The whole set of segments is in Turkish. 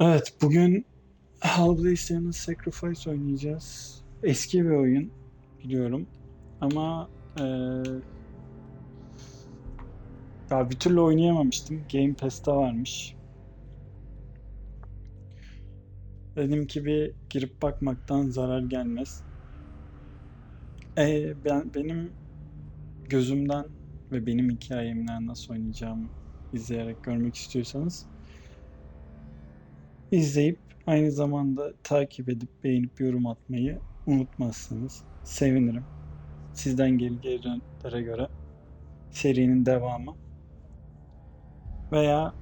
Evet, bugün Hellblade Senua's Sacrifice oynayacağız. Eski bir oyun biliyorum ama eee ya bir türlü oynayamamıştım. Game Pass'te varmış. Dedim ki bir girip bakmaktan zarar gelmez. E, ben benim gözümden ve benim hikayemden nasıl oynayacağımı izleyerek görmek istiyorsanız İzleyip aynı zamanda takip edip beğenip yorum atmayı unutmazsınız. Sevinirim. Sizden geri gelirlere göre serinin devamı veya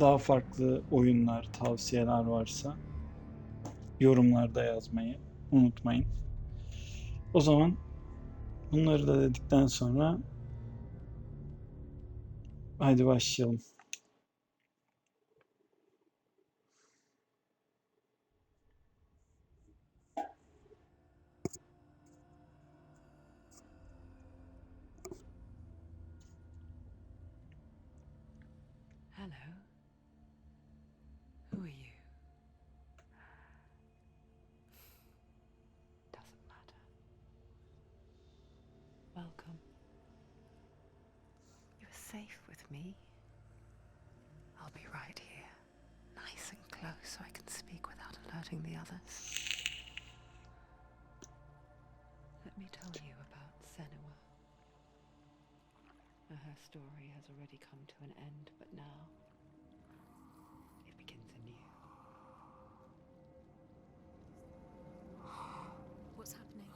daha farklı oyunlar, tavsiyeler varsa yorumlarda yazmayı unutmayın. O zaman bunları da dedikten sonra haydi başlayalım. Hello. Who are you? Doesn't matter. Welcome. You're safe with me. I'll be right here, nice and close so I can speak without alerting the others. Let me tell you about Senua. Her story has already come to an end, but now it begins anew. What's happening?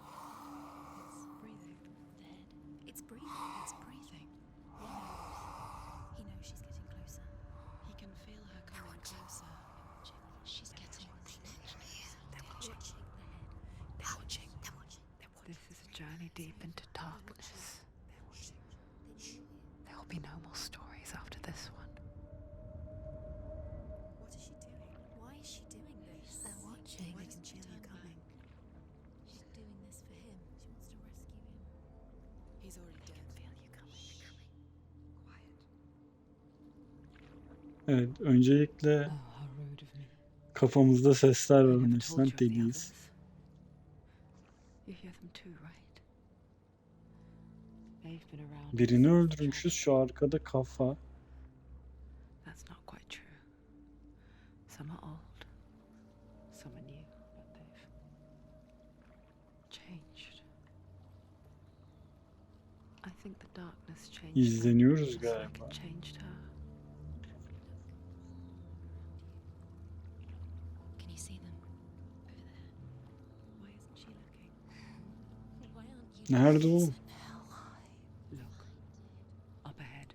It's breathing. Dead. It's breathing. It's breathing. He knows. He knows she's getting closer. He can feel her coming closer. She's getting closer. They're watching. They're watching. They're watching. They're watching. This is a journey deep into darkness. They're watching. There will be no more stories after this one. What is she doing? Why is she doing this? They're watching. Why doesn't she coming? She's doing this for him. She wants to rescue him. He's already dead. Feel you coming. Quiet. Evet, öncelikle Oh, kafamızda sesler var of the deliyiz. Think the darkness changed them, İzleniyoruz galiba. it changed her. Can you see them? Over there. Why isn't she looking? Why aren't you Nerede looking? oğlum? Look, up ahead.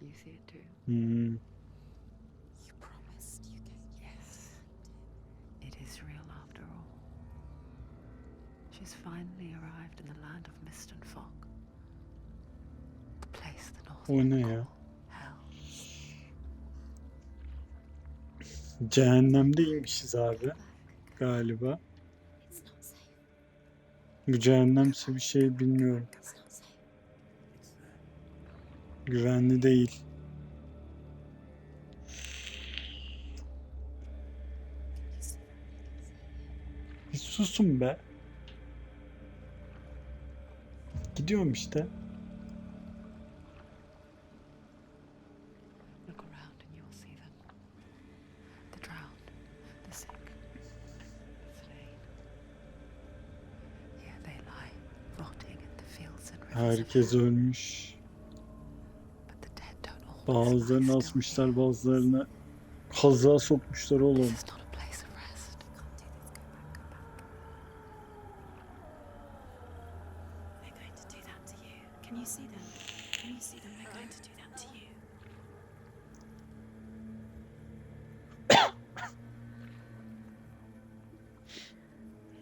You see it too? Hmm. You promised you could. Yes. It is real after all. She's finally arrived in the land of mist and fog. The place the North O ne ya? Hell. Cehennemdeymişiz abi galiba. Bu cehennemse bir şey bilmiyorum. Güvenli değil. Fields and rivers. of Herkes ölmüş. Bazılarını asmışlar, bazılarını kazığa sokmuşlar oğlum. This is not a place of rest. They're going to do that to you. Can you see them? Can you see them? They're going to do that to you.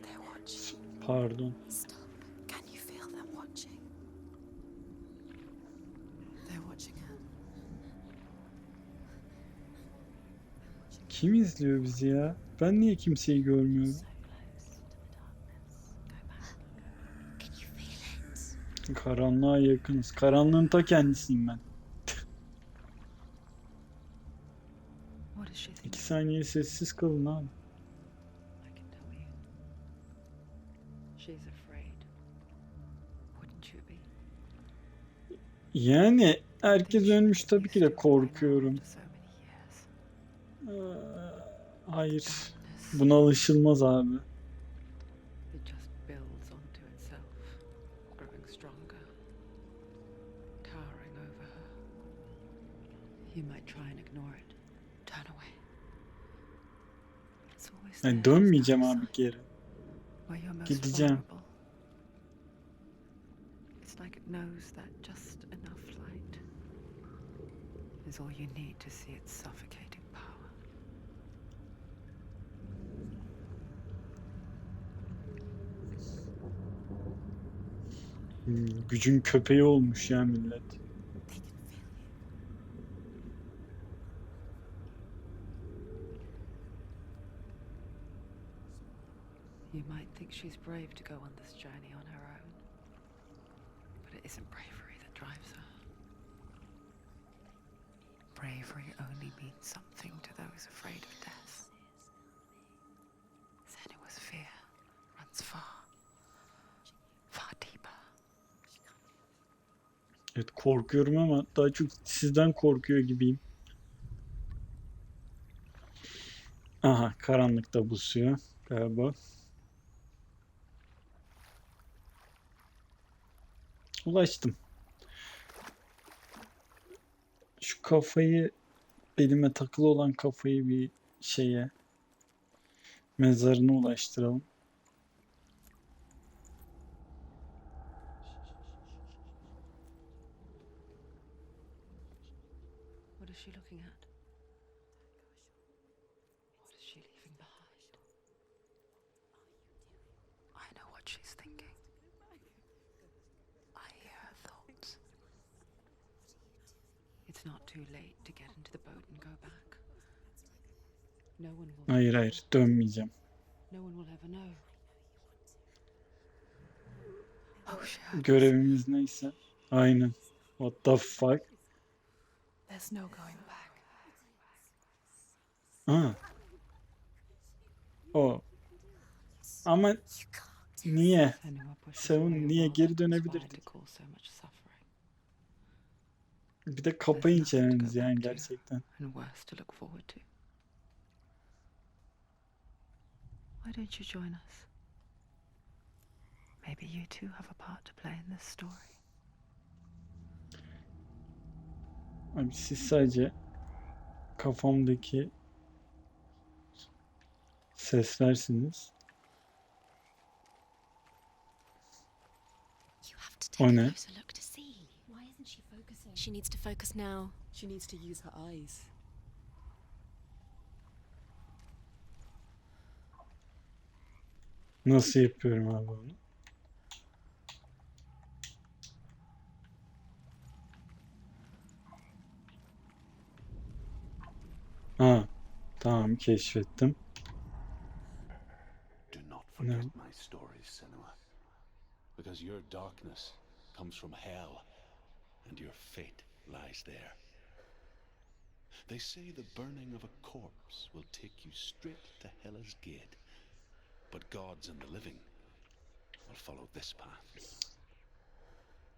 They're watching. Pardon. Stop. Can you feel them watching? They're watching her. Kim izliyor bizi ya? Ben niye kimseyi görmüyorum? Karanlığa yakınız. Karanlığın ta kendisiyim ben. İki saniye sessiz kalın abi. Yani herkes ölmüş tabii ki de korkuyorum. Hayır. Darkness. Buna alışılmaz abi. It it, Yani dönmeyeceğim abi geri. Gideceğim. vulnerable. It's like it knows that just enough light is all you need to see its suffocating power. Hmm, Gücün köpeği olmuş ya millet. You might think she's brave to go on this journey on her own. But it isn't bravery that drives her. Bravery only means something to those afraid of death. Evet korkuyorum ama daha çok sizden korkuyor gibiyim. Aha karanlıkta busuyor galiba. Ulaştım. Şu kafayı elime takılı olan kafayı bir şeye mezarına ulaştıralım. What is she looking at? What is she leaving behind? I know what she's thinking. I hear her thoughts. It's not too late to get into the boat and go back. No one will. Hayır hayır dönmeyeceğim. Görevimiz neyse. Aynen. What the fuck? There's no going back. Ha. O. Ama niye? A niye geri suffering, Bir de kapayın çenenizi yani gerçekten. Why don't you join us? Maybe you too have a part to play in this story. Abi siz sadece kafamdaki seslersiniz. You have to take O a ne? closer look to see. Why isn't she focusing? She needs to focus now. She needs to use her eyes. Nasıl yapıyorum abi onu? Ha, tamam keşfettim. Do not forget my stories, Senua. Because your darkness comes from hell, and your fate lies there. They say the burning of a corpse will take you straight to Hela's gate. But gods and the living will follow this path.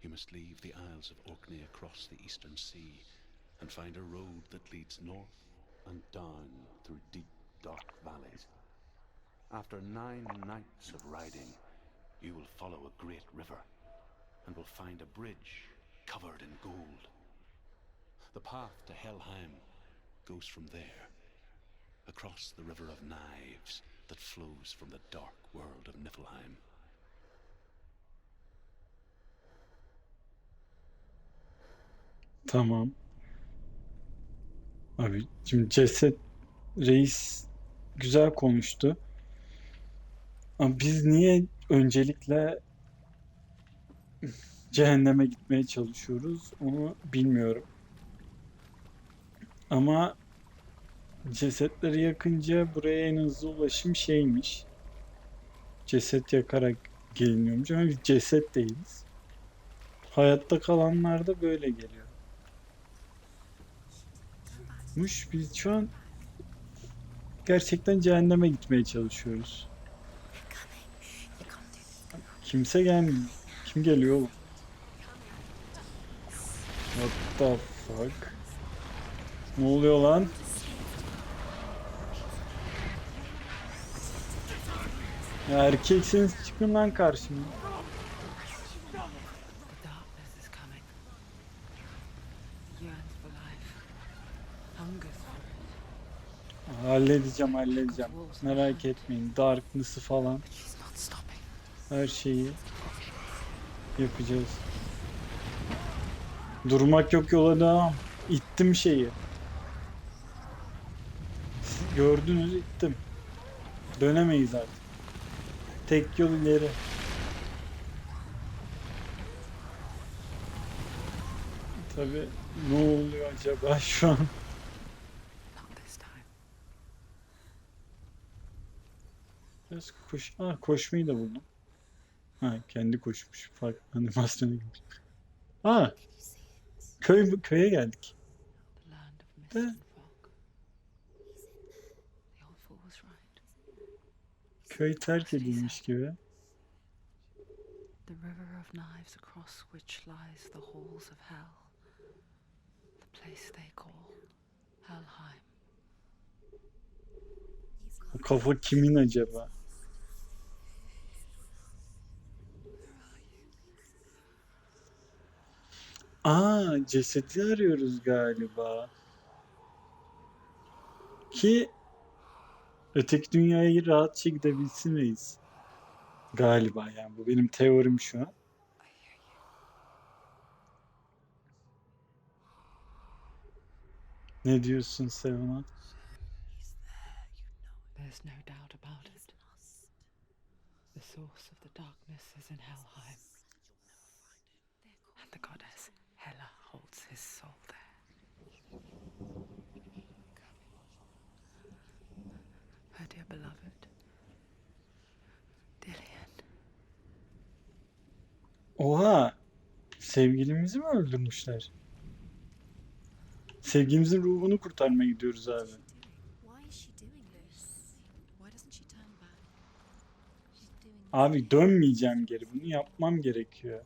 You must leave the Isles of Orkney across the eastern sea and find a road that leads north and down through deep, dark valleys. After nine nights of riding, you will follow a great river and will find a bridge covered in gold. The path to Helheim goes from there, across the river of knives that flows from the dark world of Niflheim. Tamam. Abi şimdi ceset reis güzel konuştu. Ama biz niye öncelikle cehenneme gitmeye çalışıyoruz onu bilmiyorum. Ama cesetleri yakınca buraya en hızlı ulaşım şeymiş. Ceset yakarak geliniyormuş ama biz ceset değiliz. Hayatta kalanlar da böyle geliyor. Muş biz şu an Gerçekten cehenneme gitmeye çalışıyoruz. Kimse gelmiyor. Kim geliyor oğlum? What the fuck? Ne oluyor lan? Ya erkekseniz çıkın lan karşıma. Halledeceğim halledeceğim. Merak etmeyin. Darkness'ı falan her şeyi yapacağız. Durmak yok yola devam. İttim şeyi. Gördünüz ittim. Dönemeyiz artık. Tek yol ileri. Tabi ne oluyor acaba şu an? Biraz koş... Aa, koşmayı da buldum. Ha kendi koşmuş. Fark animasyona girmiş. Aa köy köye geldik. The land of mist There. and fog. The old fool was right. Köy terk edilmiş gibi. The river of knives across which lies the halls of hell. The place they call Helheim. O kafa kimin acaba? Aa cesedi arıyoruz galiba. Ki öteki dünyaya rahatça gidebilsiniz. Galiba yani bu benim teorim şu an. Ne diyorsun Sevana? There's no doubt about it. The source of the darkness is in Helheim. And the goddess Hela holds his soul there. Her dear beloved, Dillian. Oha! Sevgilimizi mi öldürmüşler? Sevgimizin ruhunu kurtarmaya gidiyoruz abi. Abi dönmeyeceğim geri. Bunu yapmam gerekiyor.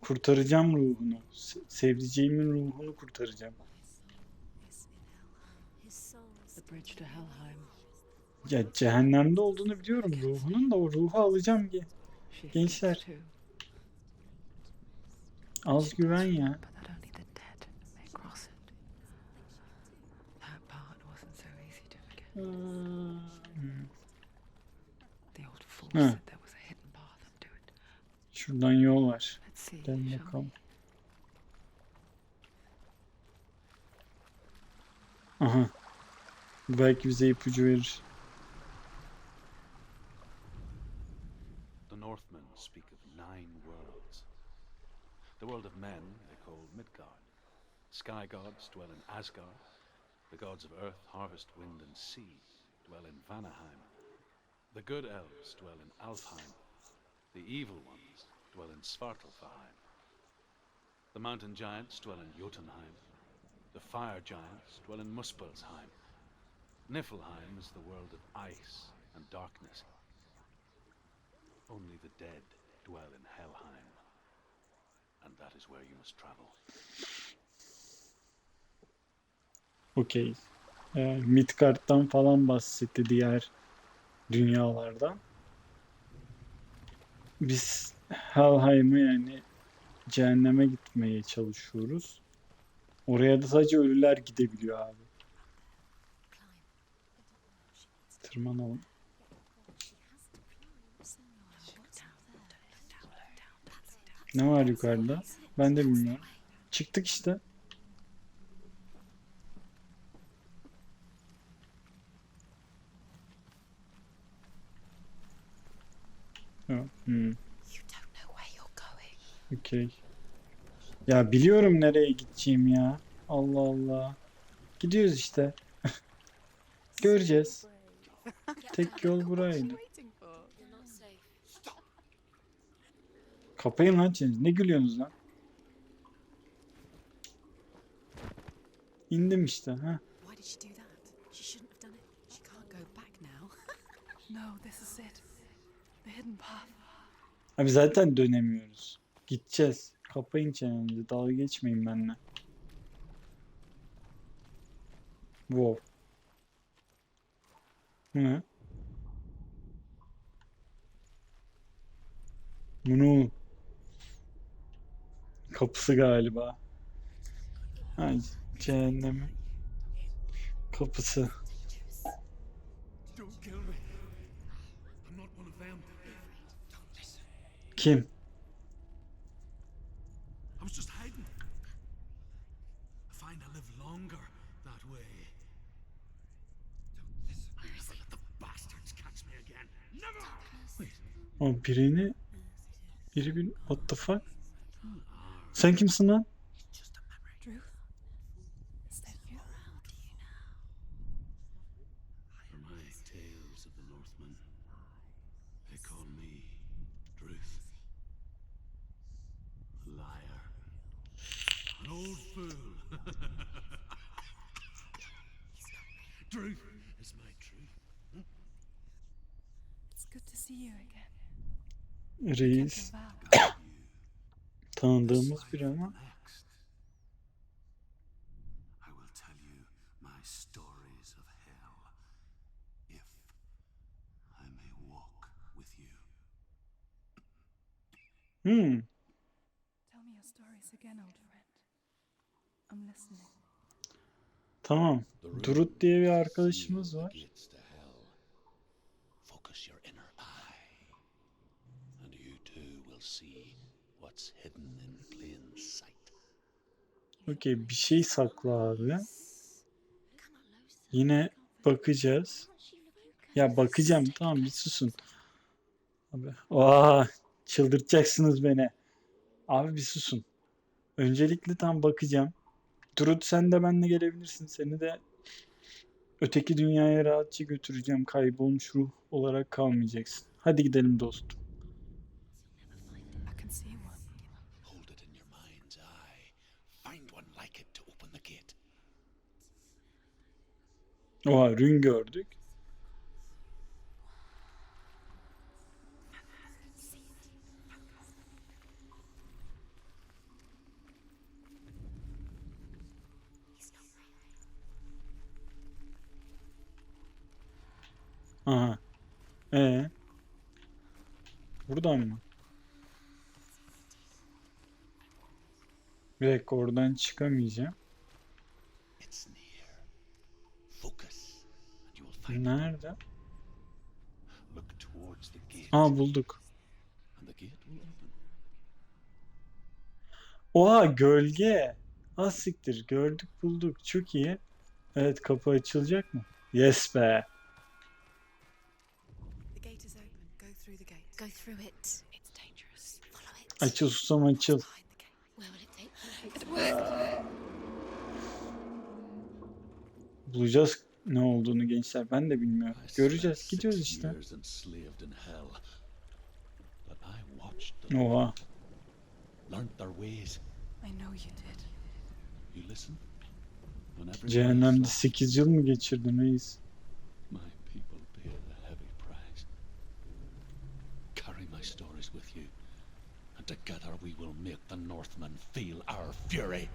Kurtaracağım ruhunu. Se- sevdiceğimin ruhunu kurtaracağım. Ya cehennemde olduğunu biliyorum ruhunun da o ruhu alacağım ki. Gençler. Easy to forget. Hmm. The old fool Huh. said there was a hidden path up to it. Şuradan yol var. We? bakalım. Aha. Belki bize ipucu verir. The Northmen speak of. The world of men they call Midgard. Sky gods dwell in Asgard. The gods of earth, harvest, wind, and sea dwell in Vanaheim. The good elves dwell in Alfheim. The evil ones dwell in Svartalfheim. The mountain giants dwell in Jotunheim. The fire giants dwell in Muspelheim. Niflheim is the world of ice and darkness. Only the dead is where you must travel. Okey. Ee, Midgard'dan falan bahsetti diğer dünyalardan. Biz Helheim'e yani cehenneme gitmeye çalışıyoruz. Oraya da sadece ölüler gidebiliyor abi. Tırmanalım. Ne var yukarıda? Ben de bilmiyorum. Çıktık işte. Ha, hmm. Okey. Ya biliyorum nereye gideceğim ya. Allah Allah. Gidiyoruz işte. Göreceğiz. Tek yol buraydı. Kapayın lan çenenizi. Ne gülüyorsunuz lan? İndim işte. Ha. Why did she do that? She shouldn't have done it. She can't No, this is it. The hidden path. Abi zaten dönemiyoruz. Gideceğiz. Kapayın çenenizi. Dalga geçmeyin benimle. Wow. Bu ne? Bu ne oğlum? Kapısı galiba. Ha, cehennemin kapısı. Kim? O birini biri bir what the fuck? Sen kimsin lan? Druth? Is that you? for my tales of the Northmen, they call me Druth. A liar. An old fool. Druth is my truth. It's good to see you again. Reis. Kept your vow. Tanıdığımız biri ama. Next, I will tell you my stories of hell, if I may walk with you. Hmm. Tell me your stories again, old friend. I'm listening. Tamam. Durut diye bir arkadaşımız var. gates to hell. Focus your inner eye, and you too will see what's hidden in plain sight. Okey bir şey sakla abi. Yine bakacağız. Ya bakacağım tamam bir susun. Abi. Aa, çıldırtacaksınız beni. Abi bir susun. Öncelikle tam bakacağım. Durut sen de benimle gelebilirsin. Seni de öteki dünyaya rahatça götüreceğim. Kaybolmuş ruh olarak kalmayacaksın. Hadi gidelim dostum. I can see one. Hold it in your mind's eye. Find one like it to open the gate. Oha rün gördük. Aha. Ee. Buradan mı? Bir dakika oradan çıkamayacağım. It's near. Focus, it. Nerede? Aa bulduk. Oha gölge. Az siktir. Gördük bulduk. Çok iyi. Evet kapı açılacak mı? Yes be. The gate is open. Go through the gate. Go through it. It's dangerous. Follow it. Açıl susam açıl. Bulacağız ne olduğunu gençler. Ben de bilmiyorum. Göreceğiz. Gidiyoruz işte. Oha. learned their ways. I know you did. You listen. When everyone else Cehennemde laughs, 8 yıl mı geçirdin reis? My people pay the heavy price. Carry my stories with you, and together we will make the Northmen feel our fury.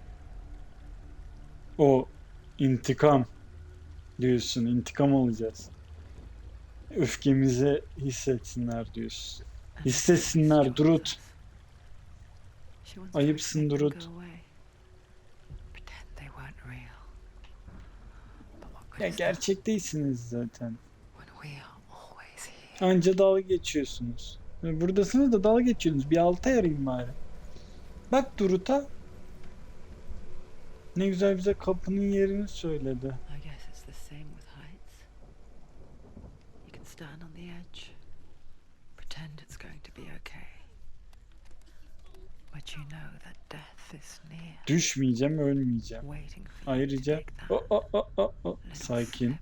O intikam diyorsun. İntikam alacağız. Öfkemizi hissetsinler diyorsun. Hissetsinler Durut. Ayıpsın Durut. Ya gerçek değilsiniz zaten. Anca dalga geçiyorsunuz. Buradasınız da dalga geçiyorsunuz. Bir alta yarayın bari. Bak Durut'a. Ne güzel bize kapının yerini söyledi. The same with heights. You can stand on the edge, pretend it's going to be okay. But you know that death is near, Düşmeyeceğim, ölmeyeceğim. waiting for Ayrıca o, o, o, o, o. sakin.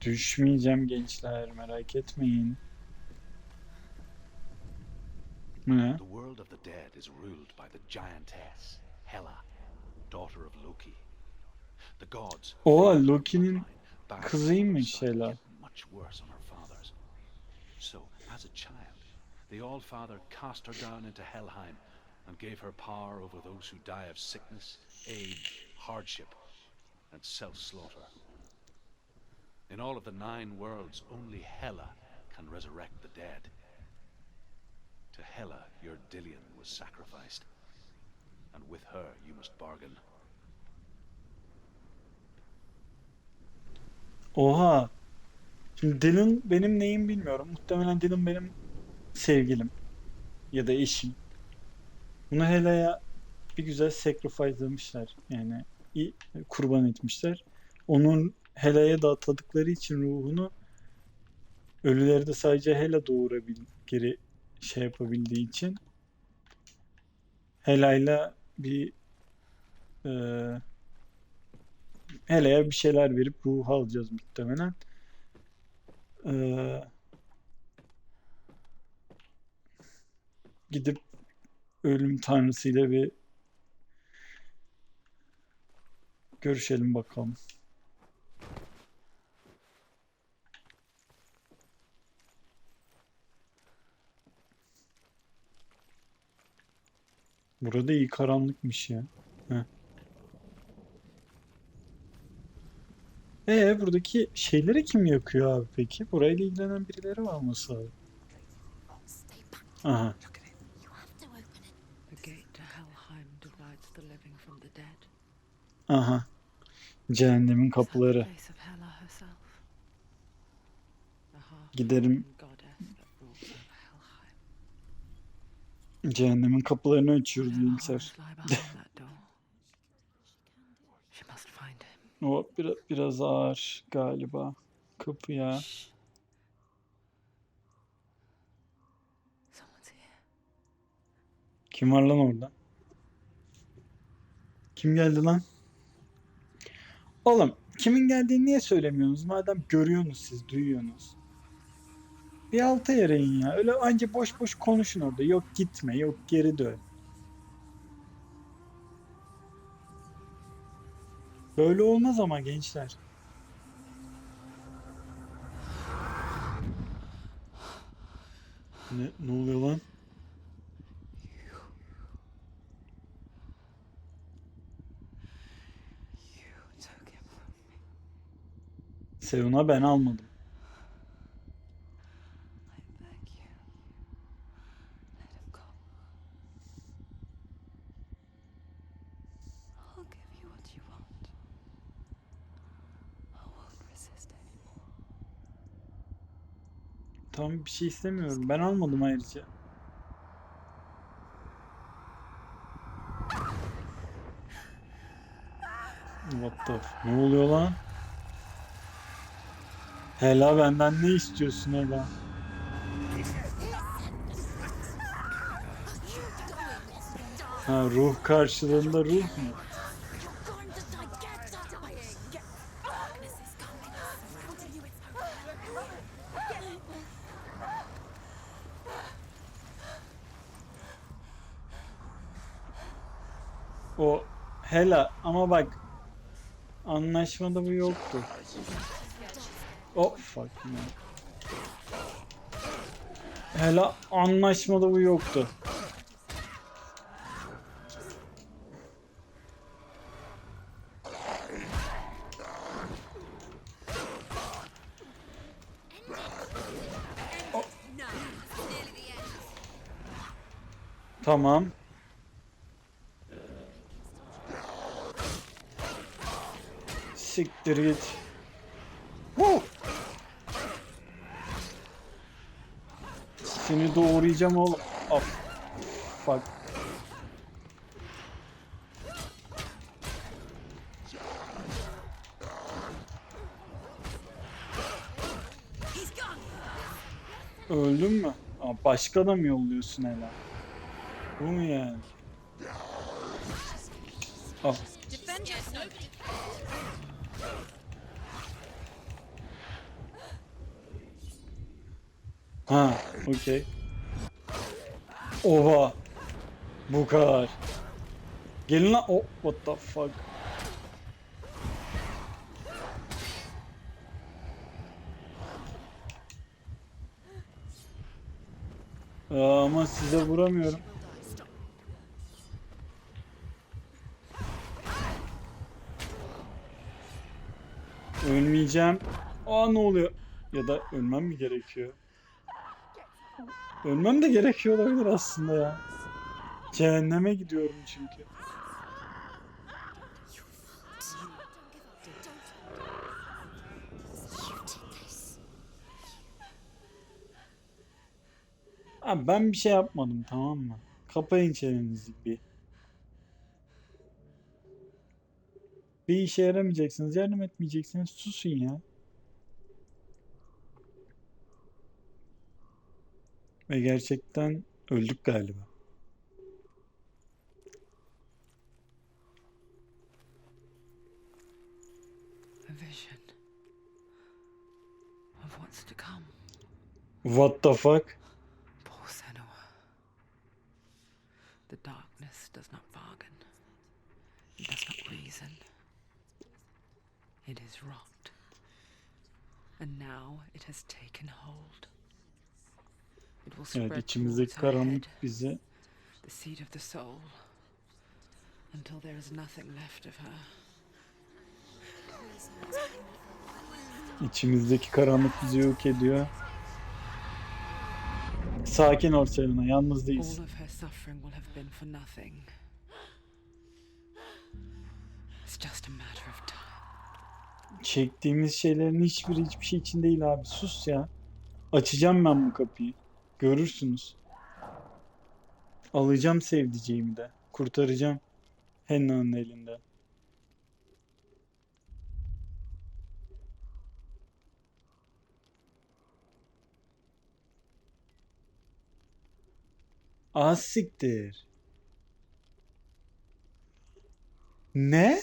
Düşmeyeceğim gençler, merak etmeyin. The world of the dead is ruled by the giantess, Hela, daughter of Loki. The gods. Oha, favored Loki'nin kızıymış Hela. Much worse on her father's. So, as a child, the All-Father cast her down into Helheim and gave her power over those who die of sickness, age, hardship, and self-slaughter. In all of the nine worlds, only Hela can resurrect the dead. To Hela, your Dillion was sacrificed, and with her you must bargain. Oha. Şimdi Dylan benim neyim bilmiyorum. Muhtemelen Dylan benim sevgilim. Ya da eşim. Bunu Hela'ya bir güzel sacrifice'lamışlar. Yani kurban etmişler. Onun Hela'ya da atadıkları için ruhunu ölüleri de sadece Hela doğurabil geri şey yapabildiği için Hela'yla bir eee Hela'ya bir şeyler verip ruhu alacağız muhtemelen. Ee, gidip ölüm tanrısıyla bir görüşelim bakalım. Burada iyi karanlıkmış ya. Ee buradaki şeyleri kim yakıyor abi peki? Burayla ilgilenen birileri var mı abi? Aha. You have to open She must find him. O biraz, biraz ağır galiba. Kapı ya. Shh. Someone's here. Kim var lan orada? Kim geldi lan? Oğlum kimin geldiğini niye söylemiyorsunuz? Madem görüyorsunuz siz, duyuyorsunuz. Bir alta in ya. Öyle anca boş boş konuşun orada. Yok gitme, yok geri dön. Böyle olmaz ama gençler. Ne, ne oluyor lan? Sevuna ben almadım. Tamam bir şey istemiyorum. Ben almadım ayrıca. What the f- Ne oluyor lan? Hela benden ne istiyorsun Hela? Ha ruh karşılığında ruh mu? You're going to die. Get dying. Darkness is coming. I'll tell you it's O Hela ama bak anlaşmada bu yoktu. Oh fuck man. Hela anlaşmada bu yoktu. Tamam. Siktir git. Woo! Seni doğrayacağım oğlum. Of. Fuck. Öldün mü? Aa, başka da mı yolluyorsun Ela? Bu mu yani? Al. Okey. Oha. Bu kadar. Gelin lan. Oh, what the fuck. Ee, ama size vuramıyorum. Ölmeyeceğim. Aa ne oluyor? Ya da ölmem mi gerekiyor? Ölmem de gerekiyor olabilir aslında ya. Cehenneme gidiyorum çünkü. Abi ben bir şey yapmadım tamam mı? Kapayın çenenizi bir. Bir işe yaramayacaksınız, yardım etmeyeceksiniz. Susun ya. Ve gerçekten öldük galiba. What the fuck? Poor Senua. The darkness does not bargain. It does not reason. It is rot. And now it has taken hold. Evet içimizdeki karanlık bizi the seat of the soul, until there is nothing left of her. içimizdeki karanlık bizi yok ediyor. Sakin ol Selena, yalnız All değilsin. of her suffering will have been for nothing. It's just a matter of time. Çektiğimiz şeylerin hiçbiri hiçbir şey için değil abi. Sus ya. Açacağım ben bu kapıyı. Görürsünüz. Alacağım sevdiceğimi de. Kurtaracağım. Henna'nın elinden. Az siktir. Ne?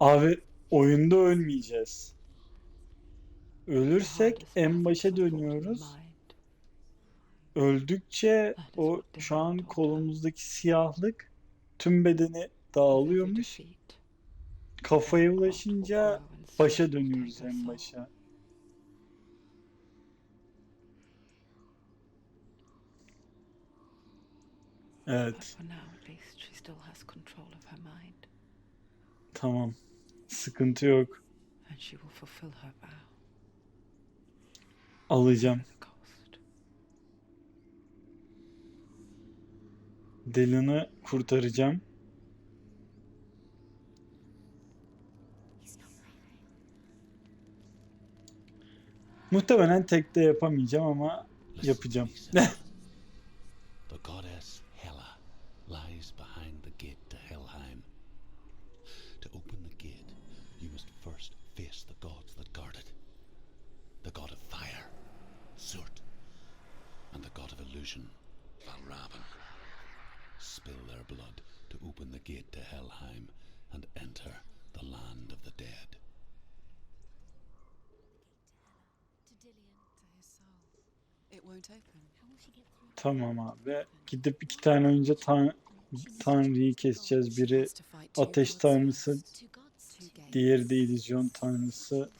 Abi oyunda ölmeyeceğiz. Ölürsek en başa dönüyoruz. Öldükçe o şu an kolumuzdaki siyahlık tüm bedeni dağılıyormuş. Kafaya ulaşınca başa dönüyoruz en başa. Evet, tamam. Sıkıntı yok. and she will fulfill her vow Alacağım. Dylan'ı kurtaracağım. Muhtemelen tek de yapamayacağım ama yapacağım. me, Senua. the goddess Hela lies behind the gate to Helheim. To open the gate, you must first face the gods that guard it. The god of fire, Surt, and the god of illusion, Valravan. Spill their blood to open the gate to Helheim and enter the land of the dead. To Dillian. To his soul. It won't open. How will she get through? Tamam abi. Gidip iki tane önce tan Tanrı'yı keseceğiz. Biri ateş tanrısı, diğeri de illüzyon tanrısı.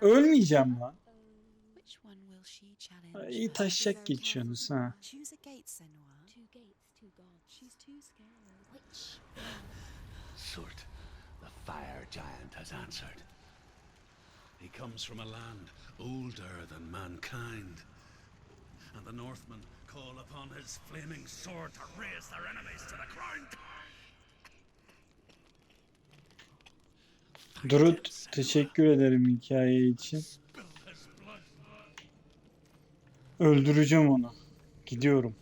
Ölmeyeceğim lan. İyi taşacak geçiyorsunuz ha. Surt, the fire giant, has answered. He comes from a land older than mankind. And the Northmen call upon his flaming sword to raise their enemies to the ground. Durut teşekkür ederim hikaye için. Öldüreceğim onu. Gidiyorum.